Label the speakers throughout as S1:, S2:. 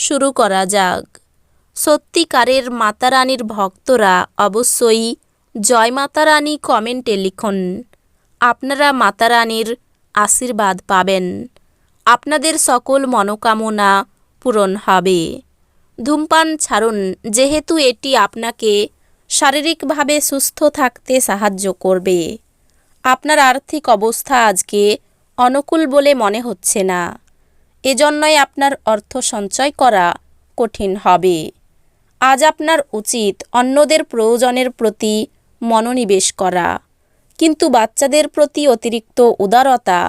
S1: শুরু করা যাক। সত্যিকারের মাতারানীর ভক্তরা অবশ্যই জয় মাতারানী কমেন্টে লিখুন। আপনারা মাতারানীর আশীর্বাদ পাবেন। আপনাদের সকল মনোকামনা পূরণ হবে। ধূমপান ছাড়ুন, যেহেতু এটি আপনাকে শারীরিকভাবে সুস্থ থাকতে সাহায্য করবে। আপনার আর্থিক অবস্থা আজকে অনুকূল বলে মনে হচ্ছে না। এজন্যই আপনার অর্থ সঞ্চয় করা কঠিন হবে। আজ আপনার উচিত অন্যদের প্রয়োজনের প্রতি মনোনিবেশ করা। কিন্তু বাচ্চাদের প্রতি অতিরিক্ত উদারতা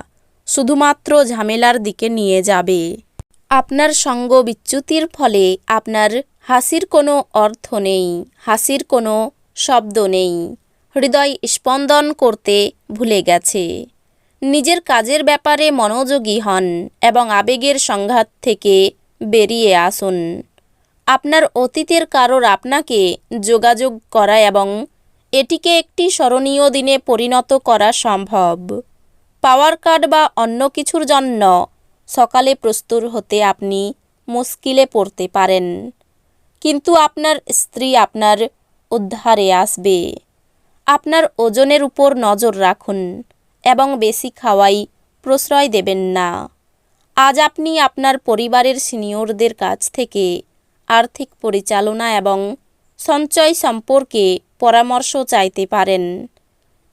S1: শুধুমাত্র ঝামেলার দিকে নিয়ে যাবে। আপনার সঙ্গ বিচ্যুতির ফলে আপনার হাসির কোনো অর্থ নেই, হাসির কোনো শব্দ নেই। হৃদয় স্পন্দন করতে ভুলে গেছে। নিজের কাজের ব্যাপারে মনোযোগী হন এবং আবেগের সংঘাত থেকে বেরিয়ে আসুন। আপনার অতীতের কারোর আপনাকে যোগাযোগ করা এবং এটিকে একটি স্মরণীয় দিনে পরিণত করা সম্ভব। পাওয়ার কার্ড বা অন্য কিছুর জন্য সকালে প্রস্তুত হতে আপনি মুশকিলে পড়তে পারেন। কিন্তু আপনার স্ত্রী আপনার উদ্ধারে আসবে। আপনার ওজনের উপর নজর রাখুন। এবং বেশি খাওয়াই প্রশ্রয় দেবেন না। আজ আপনি আপনার পরিবারের সিনিয়রদের কাছ থেকে আর্থিক পরিচালনা এবং সঞ্চয় সম্পর্কে পরামর্শ চাইতে পারেন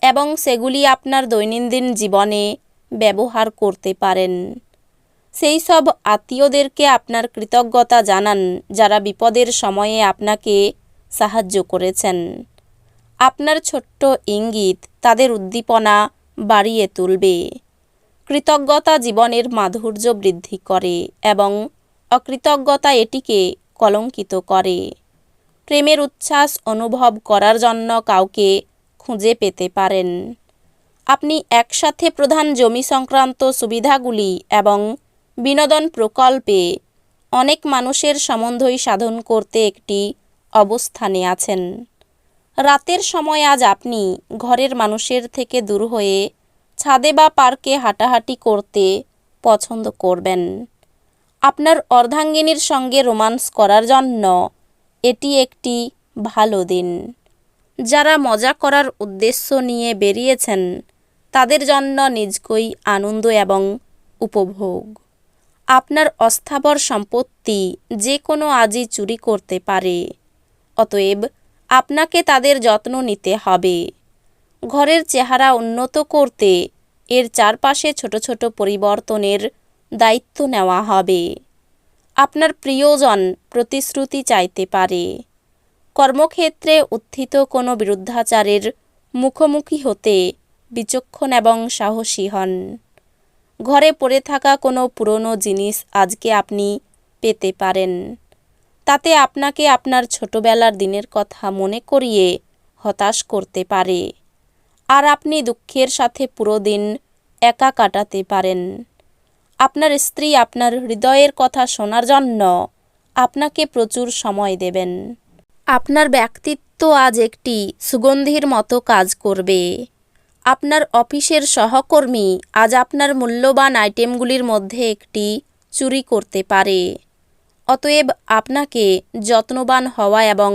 S1: এবং সেগুলি আপনার দৈনন্দিন জীবনে ব্যবহার করতে পারেন। সেই সব আত্মীয়দেরকে আপনার কৃতজ্ঞতা জানান যারা বিপদের সময়ে আপনাকে সাহায্য করেছেন। আপনার ছোট্ট ইঙ্গিত, তাদের উদ্দীপনা বাড়িয়ে তুলবে। কৃতজ্ঞতা জীবনের মাধুর্য বৃদ্ধি করে এবং অকৃতজ্ঞতা এটিকে কলঙ্কিত করে। প্রেমের উচ্ছ্বাস অনুভব করার জন্য কাউকে খুঁজে পেতে পারেন। আপনি একসাথে প্রধান জমি সংক্রান্ত সুবিধাগুলি এবং বিনোদন প্রকল্পে অনেক মানুষের সম্বন্ধই সাধন করতে একটি অবস্থানে আছেন। রাতের সময় আজ আপনি ঘরের মানুষের থেকে দূর হয়ে ছাদে বা পার্কে হাঁটাহাঁটি করতে পছন্দ করবেন। আপনার অর্ধাঙ্গিনীর সঙ্গে রোমান্স করার জন্য এটি একটি ভালো দিন। যারা মজা করার উদ্দেশ্য নিয়ে বেরিয়েছেন, তাদের জন্য নিজকই আনন্দ এবং উপভোগ। আপনার অস্থাবর সম্পত্তি যে কোনো আজই চুরি করতে পারে, অতএব আপনাকে তাদের যত্ন নিতে হবে। ঘরের চেহারা উন্নত করতে এর চারপাশে ছোট ছোট পরিবর্তনের দায়িত্ব নেওয়া হবে। আপনার প্রিয়জন প্রতিশ্রুতি চাইতে পারে। কর্মক্ষেত্রে উত্থিত কোনো বিরুদ্ধাচারের মুখোমুখি হতে বিচক্ষণ এবং সাহসী হন। ঘরে পড়ে থাকা কোনো পুরনো জিনিস আজকে আপনি পেতে পারেন। তাতে আপনাকে আপনার ছোটবেলার দিনের কথা মনে করিয়ে হতাশ করতে পারে। আর আপনি দুঃখের সাথে পুরো দিন একা কাটাতে পারেন। আপনার স্ত্রী আপনার হৃদয়ের কথা শোনার জন্য আপনাকে প্রচুর সময় দেবেন। আপনার ব্যক্তিত্ব আজ একটি সুগন্ধির মতো কাজ করবে। আপনার অফিসের সহকর্মী আজ আপনার মূল্যবান আইটেমগুলির মধ্যে একটি চুরি করতে পারে। অতএব আপনাকে যত্নবান হওয়া এবং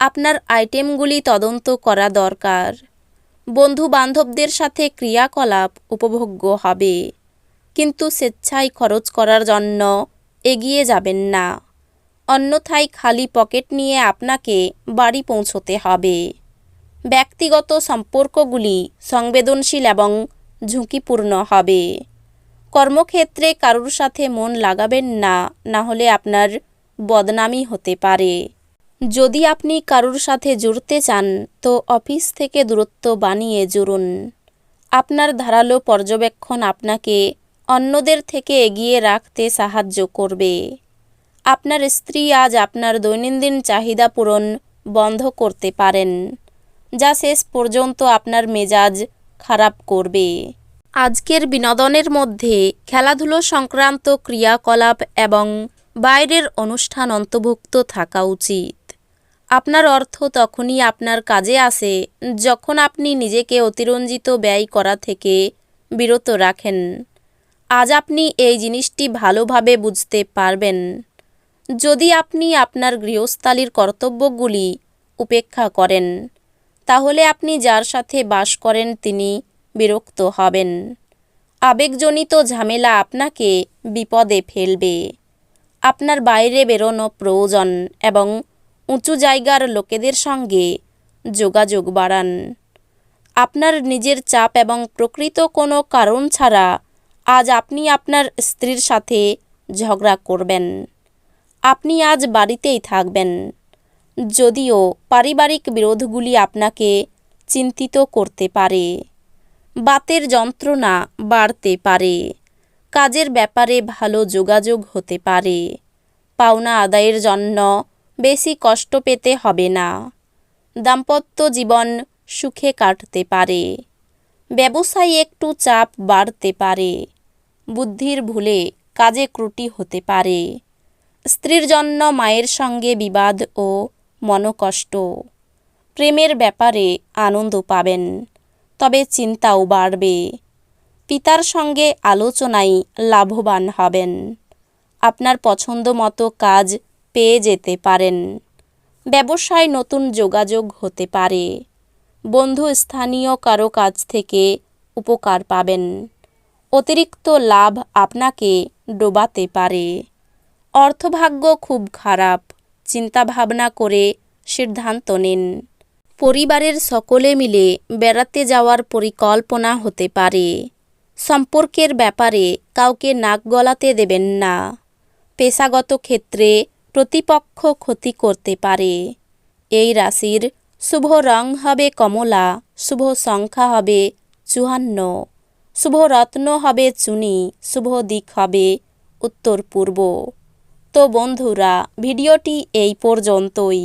S1: আপনার আইটেমগুলি তদন্ত করা দরকার। বন্ধু বান্ধবদের সাথে ক্রিয়াকলাপ উপভোগ্য হবে, কিন্তু স্বেচ্ছায় খরচ করার জন্য এগিয়ে যাবেন না। অন্যথায় খালি পকেট নিয়ে আপনাকে বাড়ি পৌঁছতে হবে। ব্যক্তিগত সম্পর্কগুলি সংবেদনশীল এবং ঝুঁকিপূর্ণ হবে। কর্মক্ষেত্রে কারোর সাথে মন লাগাবেন না না হলে আপনার বদনামি হতে পারে। যদি আপনি কারোর সাথে জুড়তে চান, তো অফিস থেকে দূরত্ব বানিয়ে জুড়ুন। আপনার ধারালো পর্যবেক্ষণ আপনাকে অন্যদের থেকে এগিয়ে রাখতে সাহায্য করবে। আপনার স্ত্রী আজ আপনার দৈনন্দিন চাহিদা পূরণ বন্ধ করতে পারেন, যা শেষ পর্যন্ত আপনার মেজাজ খারাপ করবে। আজকের বিনোদনের মধ্যে খেলাধুলো সংক্রান্ত ক্রিয়াকলাপ এবং বাইরের অনুষ্ঠান অন্তর্ভুক্ত থাকা উচিত। আপনার অর্থ তখনই আপনার কাজে আসে যখন আপনি নিজেকে অতিরঞ্জিত ব্যয় করা থেকে বিরত রাখেন। আজ আপনি এই জিনিসটি ভালোভাবে বুঝতে পারবেন। যদি আপনি আপনার গৃহস্থালির কর্তব্যগুলি উপেক্ষা করেন, তাহলে আপনি যার সাথে বাস করেন তিনি বিরক্ত হবেন। আবেগজনিত ঝামেলা আপনাকে বিপদে ফেলবে। আপনার বাইরে বেরোনো প্রয়োজন এবং উঁচু জায়গার লোকেদের সঙ্গে যোগাযোগ বাড়ান। আপনার নিজের চাপ এবং প্রকৃত কোনো কারণ ছাড়া আজ আপনি আপনার স্ত্রীর সাথে ঝগড়া করবেন। আপনি আজ বাড়িতেই থাকবেন। যদিও পারিবারিক বিরোধগুলি আপনাকে চিন্তিত করতে পারে। বাতের যন্ত্রণা বাড়তে পারে। কাজের ব্যাপারে ভালো যোগাযোগ হতে পারে। পাওনা আদায়ের জন্য বেশি কষ্ট পেতে হবে না। দাম্পত্য জীবন সুখে কাটতে পারে। ব্যবসায় একটু চাপ বাড়তে পারে। বুদ্ধির ভুলে কাজে ত্রুটি হতে পারে। স্ত্রীর জন্য মায়ের সঙ্গে বিবাদ ও মনকষ্ট। প্রেমের ব্যাপারে আনন্দ পাবেন। তবে চিন্তাও বাড়বে। পিতার সঙ্গে আলোচনায় লাভবান হবেন। আপনার পছন্দ মতো কাজ পেয়ে যেতে পারেন। ব্যবসায় নতুন যোগাযোগ হতে পারে। বন্ধু স্থানীয় কারও কাছ থেকে উপকার পাবেন। অতিরিক্ত লাভ আপনাকে ডোবাতে পারে। অর্থভাগ্য খুব খারাপ। চিন্তাভাবনা করে সিদ্ধান্ত নিন। পরিবারের সকলে মিলে বেড়াতে যাওয়ার পরিকল্পনা হতে পারে। সম্পর্কের ব্যাপারে কাউকে নাক গলাতে দেবেন না। পেশাগত ক্ষেত্রে প্রতিপক্ষ ক্ষতি করতে পারে। এই রাশির শুভ রং হবে কমলা, শুভ সংখ্যা হবে চুয়ান্ন, শুভ রত্ন হবে চুনি, শুভ দিক হবে উত্তর পূর্ব তো বন্ধুরা, ভিডিওটি এই পর্যন্তই।